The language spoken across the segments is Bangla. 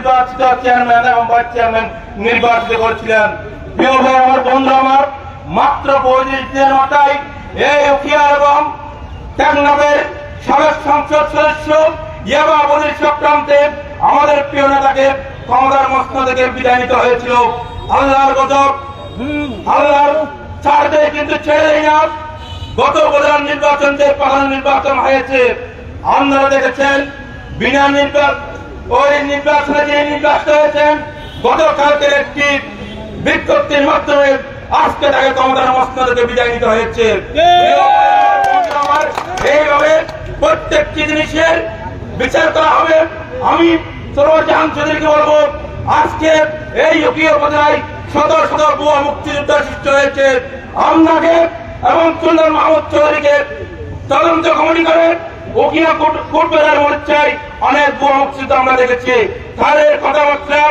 নির্বাচিত চেয়ারম্যান এবং ভাইস চেয়ারম্যান নির্বাচিত করেছিলেন। প্রিয় ভাই, আমার বন্ধু আমার, মাত্র পঁয়ত্রিশ দিনের মাথায় এই উখিয়া এবং টেকনাফের সাবেক সংসদ সদস্য ইয়াবা বলির চক্রান্তে আমাদের প্রিয় নেতাকে ক্ষমতার মস্ত থেকে বিদায় নিতে হয়েছিল। আল্লাহর গজব আল্লাহর ছাড় কিন্তু ছেড়ে দেয় না গত প্রধান নির্বাচন যে প্রধান নির্বাচন হয়েছে। আপনারা দেখেছেন, বিনা নির্বাচন ওই নির্বাচনে যে নির্বাচিত হয়েছেন গতকালকের একটি বিজ্ঞপ্তির মাধ্যমে আজকে তাকে ক্ষমতার মস্ত থেকে বিদায় নিতে হয়েছে। এইভাবে প্রত্যেকটি জিনিসের বিচার করা হবে। আমি জাহান চৌধুরীকে বলব, আজকে এই ইউপিও উপজেলায় শত শত বুয়া মুক্তিযুদ্ধ সৃষ্টি হয়েছে। আপনাকে এবং সুন্দর মাহমুদ চৌধুরীকে তদন্ত কমিটি করে ওকিয়া কোর্টবেলার মোর্চায় অনেক বুয়া মুক্তিযুদ্ধ আমরা দেখেছি। তাদের কথাবার্তা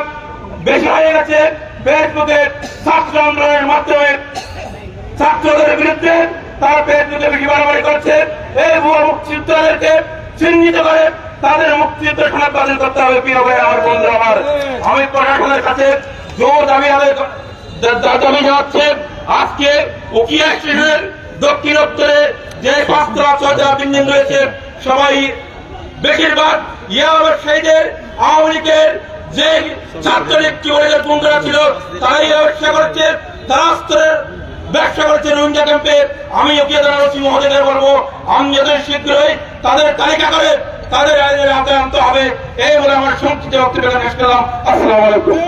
বেশি হয়ে গেছে। ফেসবুকে ছাত্র আন্দোলনের মাধ্যমে ছাত্রদের বিরুদ্ধে তারা ফেসবুকে বেশি বাড়াবাড়ি করছে। এই ভুয়া মুক্তিযুদ্ধদেরকে চিহ্নিত করে তাদের মুক্তিযুদ্ধ সনদ বাতিল করতে হবে প্রিয় ভাই, আমার বন্ধু আমার। আমি প্রশাসনের কাছে জোর দাবি আদায় দাবি জানাচ্ছে। আজকে উকিয়া স্টেশনের দক্ষিণ উত্তরে যে রয়েছে সবাই বেশিরভাগ ইয়া আওয়ামী লীগের যে ছাত্রলীগ কি বন্ধুরা ছিল, তারাই ব্যবসা করছে, তারা ব্যবসা করছে রোহিঙ্গা ক্যাম্পে। আমি ওকে জানা রসি বলব, আমি যত শীঘ্রই তাদের তালিকা করে তাদের আইনের আওতায় আনতে হবে, এই বলে আমার সংক্ষিপ্ত বক্তব্য শেষ আলাইকুম।